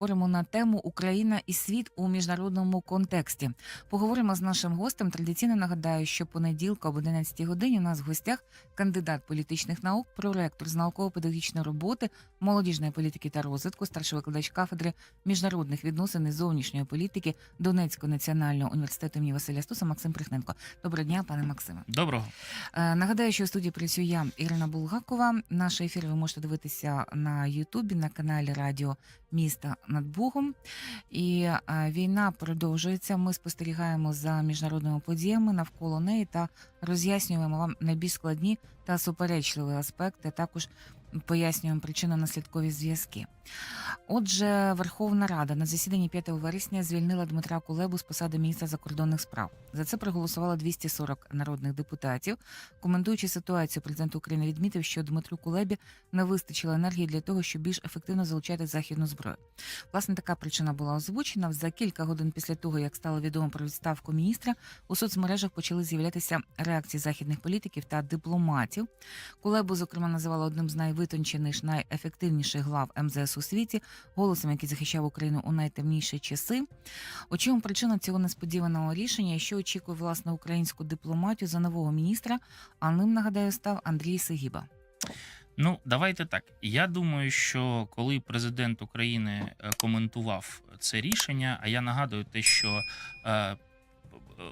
Говоримо на тему Україна і світ у міжнародному контексті. Поговоримо з нашим гостем. Традиційно нагадаю, що понеділка об 11 годині у нас в гостях кандидат політичних наук, проректор з науково-педагогічної роботи, молодіжної політики та розвитку, старший викладач кафедри міжнародних відносин і зовнішньої політики Донецького національного університету імені Василя Стуса Максим Прихненко. Доброго дня, пане Максиме. Доброго. Е, Нагадаю, що у студії працюю я, Ірина Булгакова. Наш ефір ви можете дивитися на Ютубі на каналі Радіо Міста над Богом. І е, війна продовжується. Ми спостерігаємо за міжнародними подіями навколо неї та роз'яснюємо вам найбільш складні та суперечливі аспекти. Також пояснюємо причинно-наслідкові зв'язки. Отже, Верховна Рада на засіданні 5 вересня звільнила Дмитра Кулебу з посади міністра закордонних справ. За це проголосувало 240 народних депутатів. Коментуючи ситуацію, президент України відмітив, що Дмитру Кулебі не вистачило енергії для того, щоб більш ефективно залучати західну зброю. Власне, така причина була озвучена. За кілька годин після того, як стало відомо про відставку міністра, у соцмережах почали з'являтися реакції західних політиків та дипломатів. Кулебу, зокрема, називали одним з найвитончених, найефективніших глав МЗС у світі, голосом, який захищав Україну у найтемніші часи. У чому причина цього несподіваного рішення, що очікує власне українську дипломатію за нового міністра? А ним нагадаю став Андрій Сигіба. Ну, давайте так. Я думаю, що коли президент України е, коментував це рішення, а я нагадую те, що е,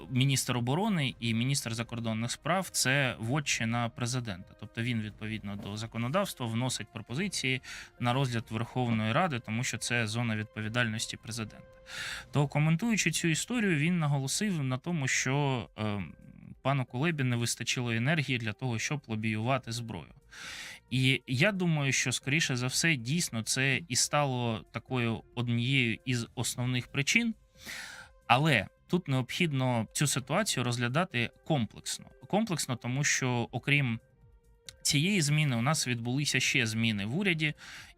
міністр оборони і міністр закордонних справ це вотчина президента. Тобто він відповідно до законодавства вносить пропозиції на розгляд Верховної Ради, тому що це зона відповідальності президента. То коментуючи цю історію, він наголосив на тому, що е, пану Кулебі не вистачило енергії для того, щоб лобіювати зброю. І я думаю, що скоріше за все, дійсно, це і стало такою однією із основних причин. Але тут необхідно цю ситуацію розглядати комплексно. Комплексно, тому що окрім цієї зміни, у нас відбулися ще зміни в уряді,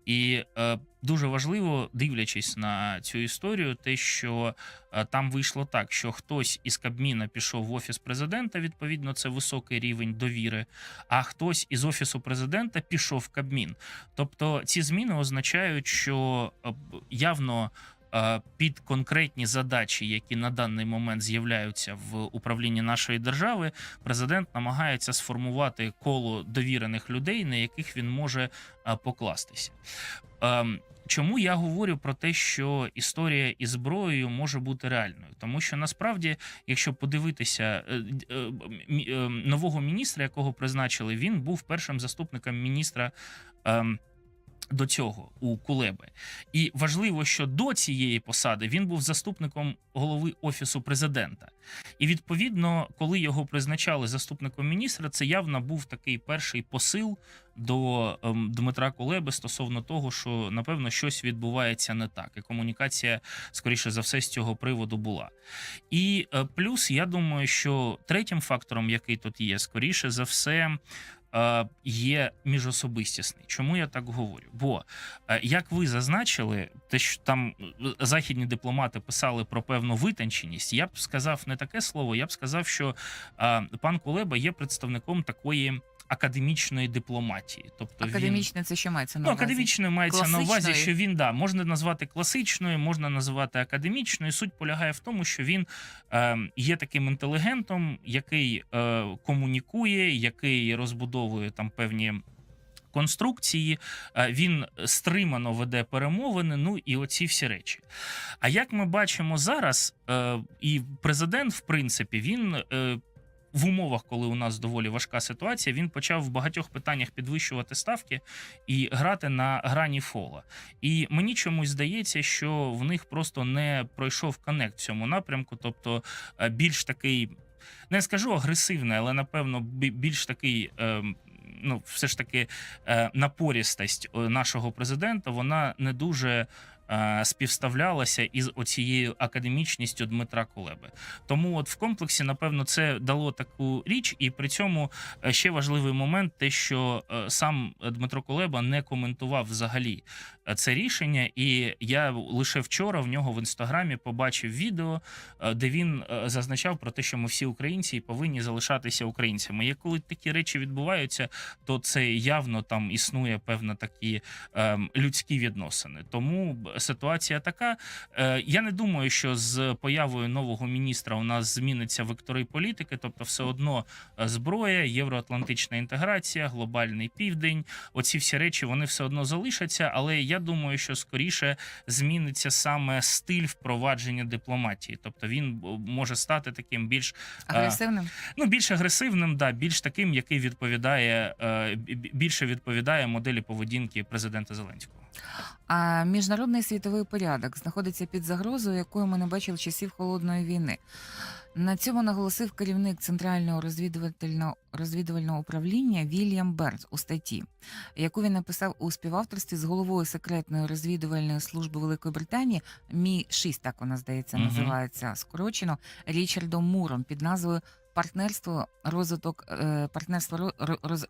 і е, дуже важливо, дивлячись на цю історію, те, що е, там вийшло так, що хтось із Кабміна пішов в офіс президента, відповідно, це високий рівень довіри, а хтось із офісу президента пішов в Кабмін. Тобто ці зміни означають, що е, явно. Е, Під конкретні задачі, які на даний момент з'являються в управлінні нашої держави, президент намагається сформувати коло довірених людей, на яких він може е, покластися. Ем, Чому я говорю про те, що історія із зброєю може бути реальною? Тому що насправді, якщо подивитися е, нового міністра, якого призначили, він був першим заступником міністра. До цього у Кулеби, і важливо, що до цієї посади він був заступником голови офісу президента. І відповідно, коли його призначали заступником міністра, це явно був такий перший посил до ем, Дмитра Кулеби стосовно того, що напевно щось відбувається не так, і комунікація, скоріше за все, з цього приводу була. І е, плюс, я думаю, що третім фактором, який тут є, скоріше за все. Е, Є міжособистісний. Чому я так говорю? Бо е, як ви зазначили, те, що там е, західні дипломати писали про певну витонченість, я б сказав не таке слово, я б сказав, що пан Кулеба є представником такої академічної дипломатії. Тобто він Академічне це що мається на Ну, увазі? академічною мається на увазі, що він да можна назвати класичною, можна називати академічною. Суть полягає в тому, що він е, є таким інтелігентом, який е, комунікує, який розбудовує там певні. Конструкції Е, він стримано веде перемовини. Ну і оці всі речі. А як ми бачимо зараз, е, і президент, в принципі, він е, в умовах, коли у нас доволі важка ситуація, він почав в багатьох питаннях підвищувати ставки і грати на грані фола. І мені чомусь здається, що в них просто не пройшов коннект в цьому напрямку, тобто е, більш такий. Не скажу агресивний, але напевно більш такий, ем, ну, все ж таки, е, напорістость е, нашого президента, вона не дуже співставлялася із оцією академічністю Дмитра Кулеби. Тому, от в комплексі, напевно, це дало таку річ, і при цьому е, ще важливий момент, те, що е, сам Дмитро Кулеба не коментував взагалі е, це рішення, і я лише вчора в нього в інстаграмі побачив відео, е, де він е, зазначав про те, що ми всі українці і повинні залишатися українцями. І коли такі речі відбуваються, то це явно там існує певна такі ем, людські відносини. Тому ситуація така. Е, Я не думаю, що з появою нового міністра у нас зміниться вектори політики, тобто, все одно е, зброя, євроатлантична інтеграція, глобальний південь. Оці всі речі вони все одно залишаться. Але я думаю, що скоріше зміниться саме стиль впровадження дипломатії, тобто він е, може стати таким більш Агресивним? ну більш агресивним, да, більш таким, який відповідає бі- бі- більше відповідає моделі поведінки президента Зеленського. А міжнародний світовий порядок знаходиться під загрозою, якою ми не бачили часів холодної війни. На цьому наголосив керівник центрального розвідувального розвідувального управління Вільям Бернс у статті, яку він написав у співавторстві з головою секретної розвідувальної служби Великої Британії. Мі 6 так вона здається, називається скорочено Річардом Муром під назвою Партнерство розвиток е, партнерство ро- ро- роз,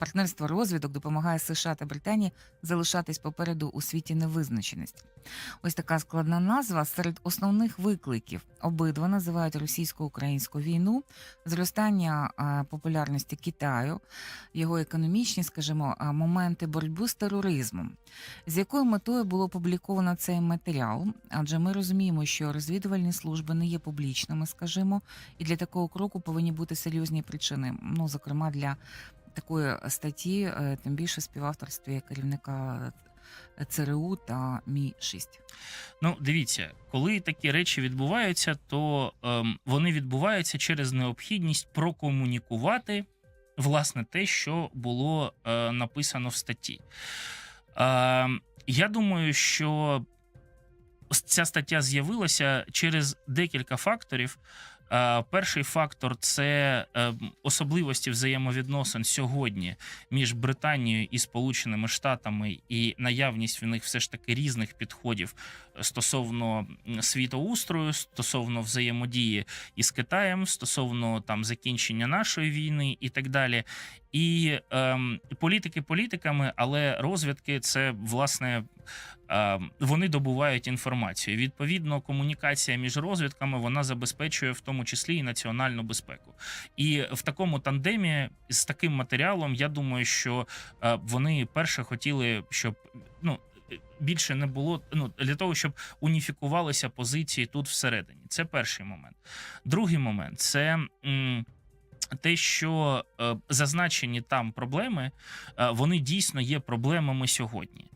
партнерство розвідок допомагає США та Британії залишатись попереду у світі невизначеності. Ось така складна назва серед основних викликів. Обидва називають російсько-українську війну, зростання популярності Китаю, його економічні, скажімо, моменти боротьби з тероризмом. З якою метою було опубліковано цей матеріал? Адже ми розуміємо, що розвідувальні служби не є публічними, скажімо, і для такого кроку повинні бути серйозні причини. Ну, зокрема, для такої статті, е, тим більше співавторстві керівника е, ЦРУ та Мі 6 Ну, дивіться, коли такі речі відбуваються, то ем, вони відбуваються через необхідність прокомунікувати власне те, що було е, написано в статті. Е, я думаю, що ця стаття з'явилася через декілька факторів. Е, Перший фактор це е, особливості взаємовідносин сьогодні між Британією і Сполученими Штатами, і наявність в них все ж таки різних підходів стосовно світоустрою, стосовно взаємодії із Китаєм, стосовно там закінчення нашої війни і так далі. І ем, політики політиками, але розвідки це власне. Ем, Вони добувають інформацію. Відповідно, комунікація між розвідками вона забезпечує в тому числі і національну безпеку. І в такому тандемі з таким матеріалом, я думаю, що е, вони перше хотіли, щоб ну більше не було ну для того, щоб уніфікувалися позиції тут всередині. Це перший момент. Другий момент це. м, те, що е, зазначені там проблеми, е, вони дійсно є проблемами сьогодні.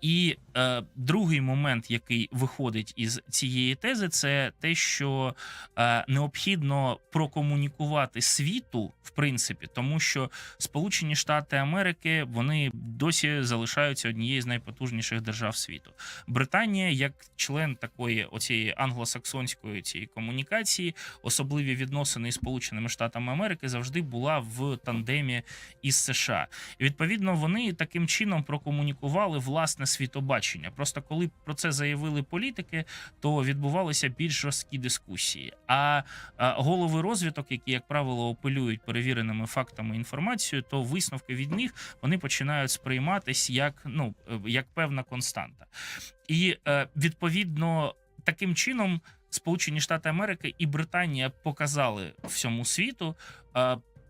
І е, другий момент, який виходить із цієї тези, це те, що е, необхідно прокомунікувати світу, в принципі, тому що Сполучені Штати Америки вони досі залишаються однією з найпотужніших держав світу. Британія, як член такої оцієї англосаксонської цієї комунікації, особливі відносини із Сполученими Штатами Америки завжди була в тандемі із США. І відповідно вони таким чином прокомунікували власне світобачення. Просто коли про це заявили політики, то відбувалися більш жорсткі дискусії. А, голови розвиток, які як правило апелюють перевіреними фактами інформацією, то висновки від них вони починають сприйматись як ну е, як певна константа. І е, відповідно таким чином Сполучені Штати Америки і Британія показали всьому світу.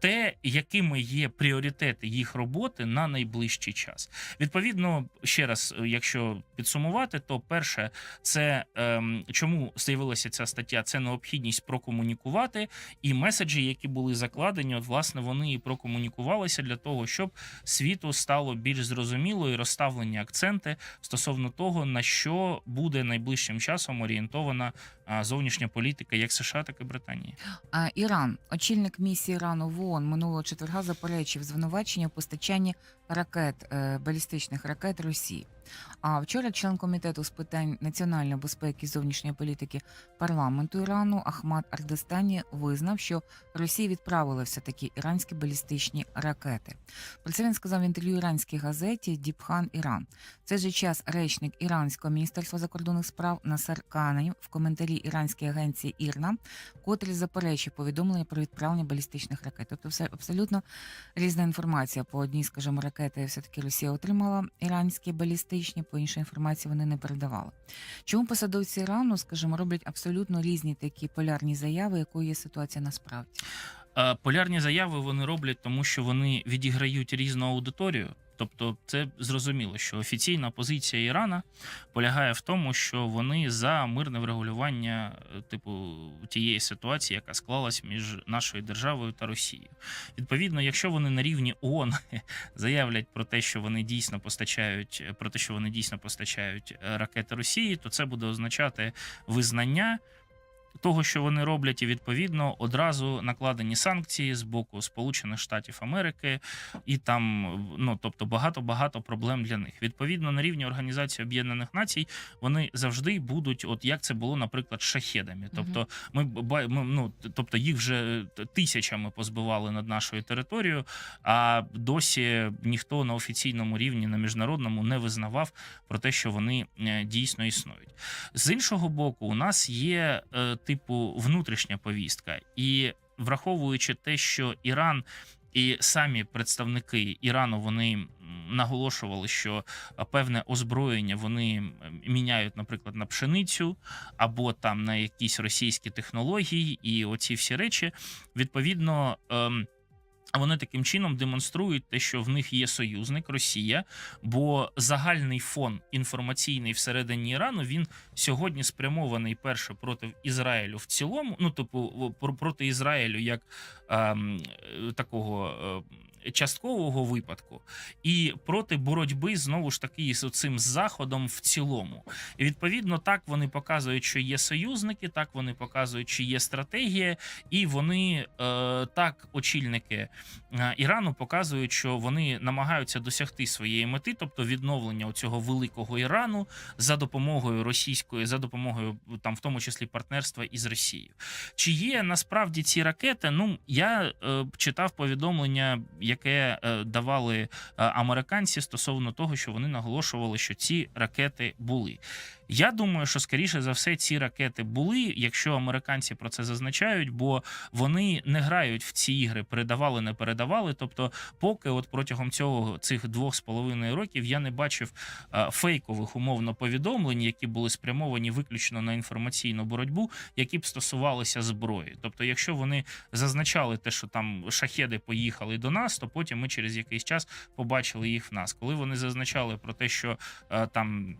Те, якими є пріоритети їх роботи на найближчий час, відповідно, ще раз, е, якщо підсумувати, то перше, це ем, чому з'явилася ця стаття, це необхідність прокомунікувати, і меседжі, які були закладені, от власне вони і прокомунікувалися для того, щоб світу стало більш зрозуміло і розставлені акценти стосовно того, на що буде найближчим часом орієнтована зовнішня політика як США, так і Британії. А Іран, очільник місії Ірану в ООН минулого четверга заперечив звинувачення в постачанні ракет е, балістичних ракет Росії. А вчора член комітету з питань національної безпеки і зовнішньої політики парламенту Ірану Ахмад Ардестані визнав, що Росія відправила все таки іранські балістичні ракети. Про це він сказав в інтерв'ю іранській газеті Діпхан Іран. В цей же час речник іранського міністерства закордонних справ Насар Канаєв в коментарі іранській агенції Ірна котрі заперечує повідомлення про відправлення балістичних ракет. Тобто, все абсолютно різна інформація. По одній, скажімо, ракети все таки Росія отримала іранські балістичні, по іншій інформації вони не передавали. Чому посадовці Ірану, скажімо, роблять абсолютно різні такі полярні заяви, якою є ситуація насправді? Е, Полярні заяви вони роблять, тому що вони відіграють різну аудиторію. Тобто, це зрозуміло, що офіційна позиція Ірана полягає в тому, що вони за мирне врегулювання е, типу тієї ситуації, яка склалась між нашою державою та Росією. Відповідно, якщо вони на рівні ООН заявлять про те, що вони дійсно постачають про те, що вони дійсно постачають е, ракети Росії, то це буде означати визнання. Того, що вони роблять, і відповідно одразу накладені санкції з боку Сполучених Штатів Америки, і там ну тобто багато багато проблем для них. Відповідно, на рівні Організації Об'єднаних Націй вони завжди будуть, от як це було, наприклад, з шахедами. Тобто, ми, ми ну тобто їх вже тисячами позбивали над нашою територією, а досі ніхто на офіційному рівні, на міжнародному не визнавав про те, що вони е, дійсно існують. З іншого боку, у нас є е, типу внутрішня повістка, і враховуючи те, що Іран. І самі представники Ірану вони наголошували, що е, певне озброєння вони міняють, наприклад, на пшеницю або там на якісь російські технології, і оці всі речі відповідно. ем, вони таким чином демонструють те, що в них є союзник Росія, бо загальний фон інформаційний всередині Ірану він сьогодні спрямований перше проти Ізраїлю в цілому, ну типу про- проти Ізраїлю як ем, е, такого. Часткового випадку і проти боротьби знову ж таки з цим заходом в цілому, і відповідно так вони показують, що є союзники, так вони показують, що є стратегія, і вони е, так, очільники е, Ірану показують, що вони намагаються досягти своєї мети, тобто відновлення цього великого Ірану за допомогою російської, за допомогою там, в тому числі партнерства із Росією. Чи є насправді ці ракети? Ну я е, читав повідомлення, яке е, давали е, американці стосовно того, що вони наголошували, що ці ракети були. Я думаю, що скоріше за все ці ракети були, якщо американці про це зазначають, бо вони не грають в ці ігри, передавали, не передавали. Тобто, поки от протягом цього цих двох з половиною років я не бачив е, фейкових умовно повідомлень, які були спрямовані виключно на інформаційну боротьбу, які б стосувалися зброї. Тобто, якщо вони зазначали те, що там шахеди поїхали до нас, то потім ми через якийсь час побачили їх в нас. Коли вони зазначали про те, що е, там.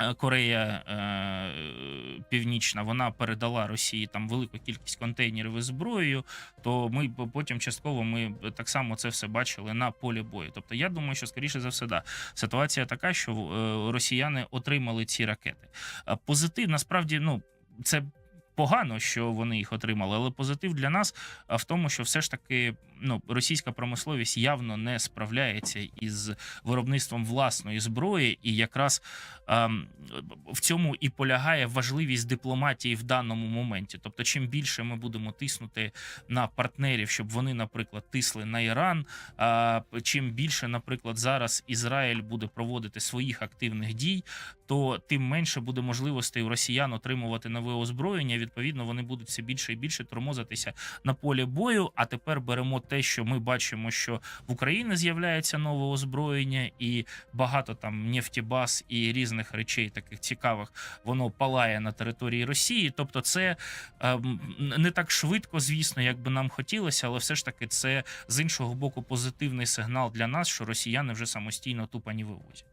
е, Корея е, Північна вона передала Росії там велику кількість контейнерів із зброєю. То ми потім частково ми так само це все бачили на полі бою. Тобто, я думаю, що скоріше за все, да, ситуація така, що росіяни отримали ці ракети. Позитив насправді, ну це погано, що вони їх отримали, але позитив для нас в тому, що все ж таки ну, російська промисловість явно не справляється із виробництвом власної зброї, і якраз ем, в цьому і полягає важливість дипломатії в даному моменті. Тобто, чим більше ми будемо тиснути на партнерів, щоб вони, наприклад, тисли на Іран. А чим більше, наприклад, зараз Ізраїль буде проводити своїх активних дій, то тим менше буде можливостей у росіян отримувати нове озброєння. Відповідно, вони будуть все більше і більше тормозитися на полі бою. А тепер беремо те, що ми бачимо, що в Україні з'являється нове озброєння, і багато там нефтібаз і різних речей, таких цікавих, воно палає на території Росії. Тобто, це ем, не так швидко, звісно, як би нам хотілося, але все ж таки це з іншого боку позитивний сигнал для нас, що росіяни вже самостійно тупо не вивозять.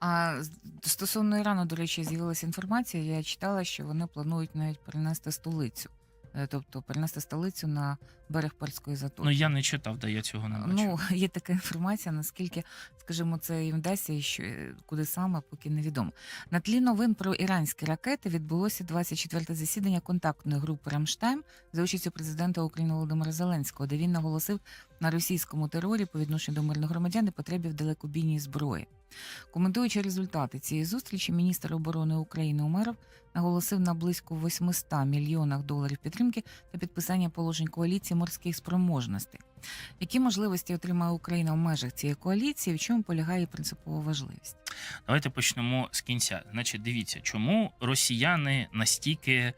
А стосовно Ірану, до речі, з'явилася інформація. Я читала, що вони планують навіть перенести столицю, тобто перенести столицю на берег Перської затоки. Ну я не читав, да я цього не бачив. Ну, є така інформація, наскільки, скажімо, це їм вдасться і що, куди саме, поки невідомо. На тлі новин про іранські ракети відбулося 24-те засідання контактної групи Рамштайм за участю президента України Володимира Зеленського, де він наголосив на російському терорі по відношенню до мирних громадян і потребі в далекобійній зброї. Коментуючи результати цієї зустрічі, міністр оборони України Умеров наголосив на близько 800 мільйонах доларів підтримки та підписання положень коаліції морських спроможностей. Які можливості отримає Україна в межах цієї коаліції? В чому полягає принципова важливість? Давайте почнемо з кінця. Значить, дивіться, чому росіяни настільки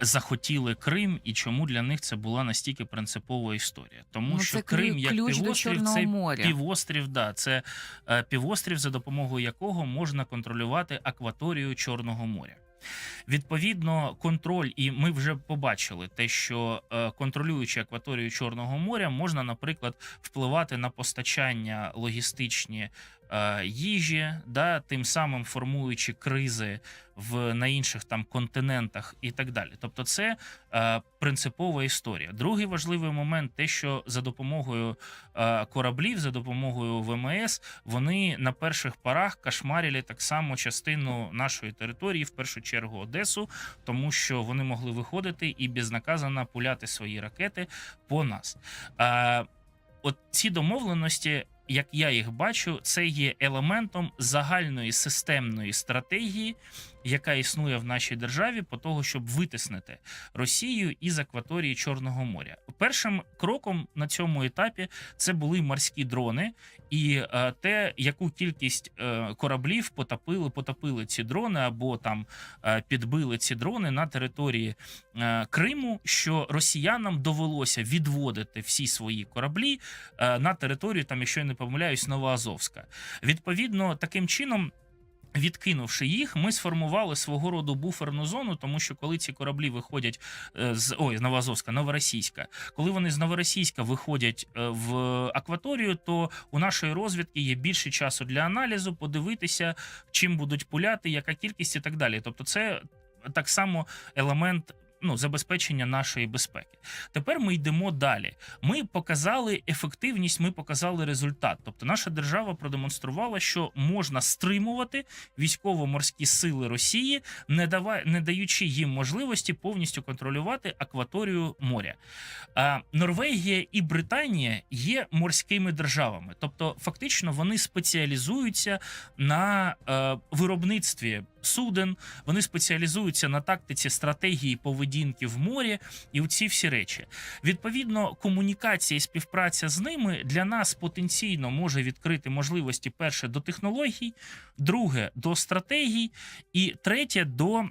захотіли Крим, і чому для них це була настільки принципова історія? Тому ну, що Крим як півострів це моря. півострів, да, це е, півострів, за допомогою якого можна контролювати акваторію Чорного моря. Відповідно, контроль, і ми вже побачили те, що е, контролюючи акваторію Чорного моря, можна, наприклад, впливати на постачання логістичні їжі, да, тим самим формуючи кризи в на інших там континентах і так далі. Тобто, це е, принципова історія. Другий важливий момент, те, що за допомогою е, кораблів, за допомогою ВМС, вони на перших порах кошмарили так само частину нашої території, в першу чергу Одесу, тому що вони могли виходити і безнаказано пуляти свої ракети по нас. Е, от ці домовленості. Як я їх бачу, це є елементом загальної системної стратегії, яка існує в нашій державі, по того, щоб витиснити Росію із акваторії Чорного моря. Першим кроком на цьому етапі це були морські дрони, і е, те, яку кількість е, кораблів потопили, потопили ці дрони або там е, підбили ці дрони на території Криму, що росіянам довелося відводити всі свої кораблі на територію, там, якщо я не помиляюсь, Новоазовська. Відповідно, таким чином. Відкинувши їх, ми сформували свого роду буферну зону, тому що коли ці кораблі виходять е, з ой, Новоазовська, Новоросійська, коли вони з Новоросійська виходять е, в акваторію, то у нашої розвідки є більше часу для аналізу, подивитися, чим будуть пуляти, яка кількість і так далі. Тобто, це так само елемент. Ну, забезпечення нашої безпеки. Тепер ми йдемо далі. Ми показали ефективність, ми показали результат. Тобто, наша держава продемонструвала, що можна стримувати військово-морські сили Росії, не дава, не даючи їм можливості повністю контролювати акваторію моря. А Норвегія і Британія є морськими державами, тобто, фактично, вони спеціалізуються на е, виробництві. Суден вони спеціалізуються на тактиці стратегії поведінки в морі і у ці всі речі. Відповідно, комунікація і співпраця з ними для нас потенційно може відкрити можливості перше до технологій, друге до стратегій, і третє до.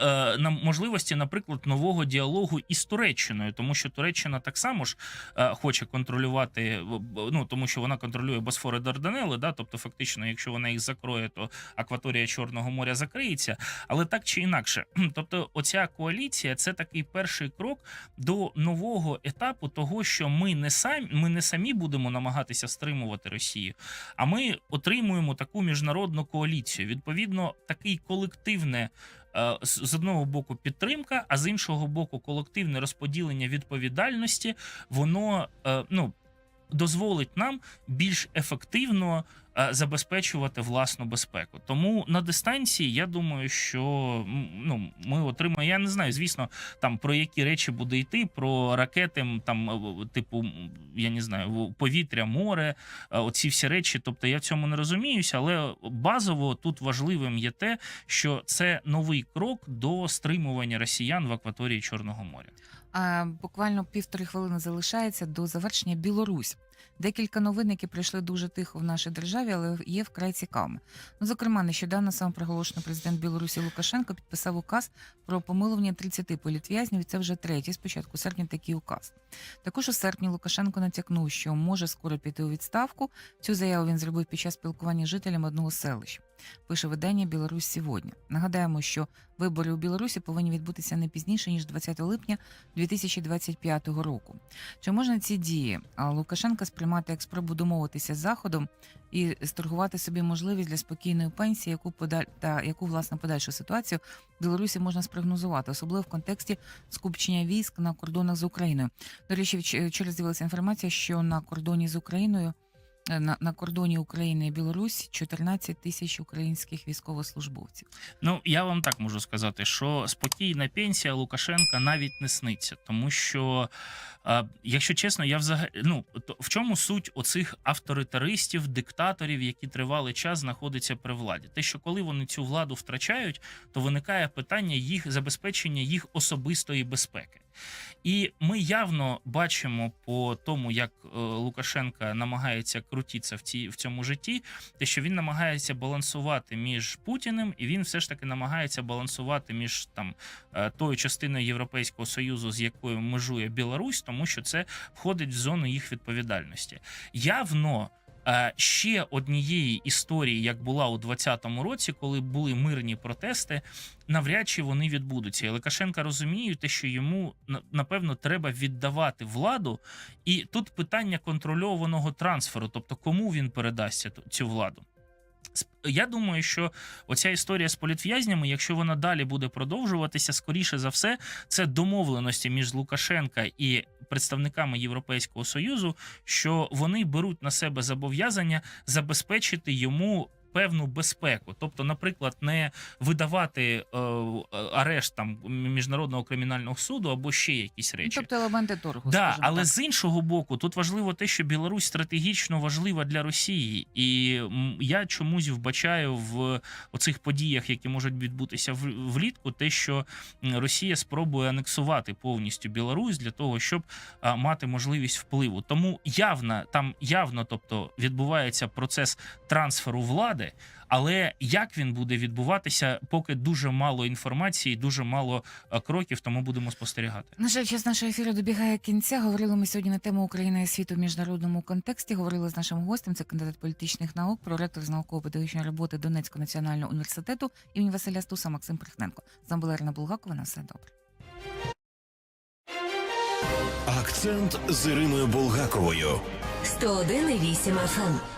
Е, На можливості, наприклад, нового діалогу із Туреччиною, тому що Туреччина так само ж е, хоче контролювати, в- ну тому що вона контролює Босфори Дарданели, да, тобто, фактично, якщо вона їх закроє, то акваторія Чорного моря закриється. Але так чи інакше, тобто, оця коаліція це такий перший крок до нового етапу, того, що ми не самі, ми не самі будемо намагатися стримувати Росію, а ми отримуємо таку міжнародну коаліцію. Відповідно, такий колективне. Е, З одного боку підтримка, а з іншого боку, колективне розподілення відповідальності, воно е, ну дозволить нам більш ефективно забезпечувати власну безпеку. Тому на дистанції я думаю, що ну ми отримаємо. Я не знаю, звісно, там про які речі буде йти, про ракети, там е, типу, я не знаю, повітря, море, е, оці всі речі. Тобто я в цьому не розуміюся, але базово тут важливим є те, що це новий крок до стримування росіян в акваторії Чорного моря. Буквально півтори хвилини залишається до завершення Білорусь. Декілька новин, які прийшли дуже тихо в нашій державі, але є вкрай цікавими. Ну, зокрема, нещодавно самопроголошений президент Білорусі Лукашенко підписав указ про помилування 30 політв'язнів. Це вже третій з початку серпня такий указ. Також у серпні Лукашенко натякнув, що може скоро піти у відставку. Цю заяву він зробив під час спілкування з жителями одного з селищ. Пише видання Білорусь сьогодні. Нагадаємо, що вибори у Білорусі повинні відбутися не пізніше ніж 20 липня 2025 року. Чи можна ці дії Лукашенка сприймати як спробу домовитися з заходом і сторгувати собі можливість для спокійної пенсії, яку подаль та яку власне подальшу ситуацію в Білорусі можна спрогнозувати, особливо в контексті скупчення військ на кордонах з Україною? До речі, вч- вчора з'явилася інформація, що на кордоні з Україною. Е, На, на кордоні України і Білорусі 14 тисяч українських військовослужбовців. Ну я вам так можу сказати, що спокійна пенсія Лукашенка навіть не сниться, тому що, е, якщо чесно, я взагалі ну то в чому суть оцих авторитаристів, диктаторів, які тривалий час знаходяться при владі? Те, що коли вони цю владу втрачають, то виникає питання їх забезпечення їх особистої безпеки. І ми явно бачимо по тому, як е, Лукашенка намагається крутитися в цій в цьому житті, те, що він намагається балансувати між Путіним, і він все ж таки намагається балансувати між там е, тою частиною Європейського союзу, з якою межує Білорусь, тому що це входить в зону їх відповідальності. Явно. Е, Ще однієї історії, як була у 2020 році, коли були мирні протести, навряд чи вони відбудуться. І Лукашенка розуміє, те, що йому напевно треба віддавати владу, і тут питання контрольованого трансферу, тобто кому він передасть цю- цю владу. Я думаю, що оця історія з політв'язнями, якщо вона далі буде продовжуватися, скоріше за все, це домовленості між Лукашенка і представниками Європейського союзу, що вони беруть на себе зобов'язання забезпечити йому. Певну безпеку, тобто, наприклад, не видавати е, арешт там міжнародного кримінального суду або ще якісь Ну, речі. Тобто елементи торгу. Да, але так. з іншого боку, тут важливо те, що Білорусь стратегічно важлива для Росії, і я чомусь вбачаю в оцих подіях, які можуть відбутися в- влітку, те, що Росія спробує анексувати повністю Білорусь для того, щоб а, мати можливість впливу. Тому явно там явно, тобто, відбувається процес трансферу влади. Але як він буде відбуватися, поки дуже мало інформації, дуже мало кроків, тому будемо спостерігати. На жаль, час нашого ефіру добігає кінця. Говорили ми сьогодні на тему України і світу в міжнародному контексті. Говорили з нашим гостем. Це кандидат політичних наук, проректор з науково-педагогічної роботи Донецького національного університету імені Василя Стуса Максим Прихненко. З вами була Ірина Булгакова. На все добре. Акцент з Іриною Булгаковою. 101,8 FM.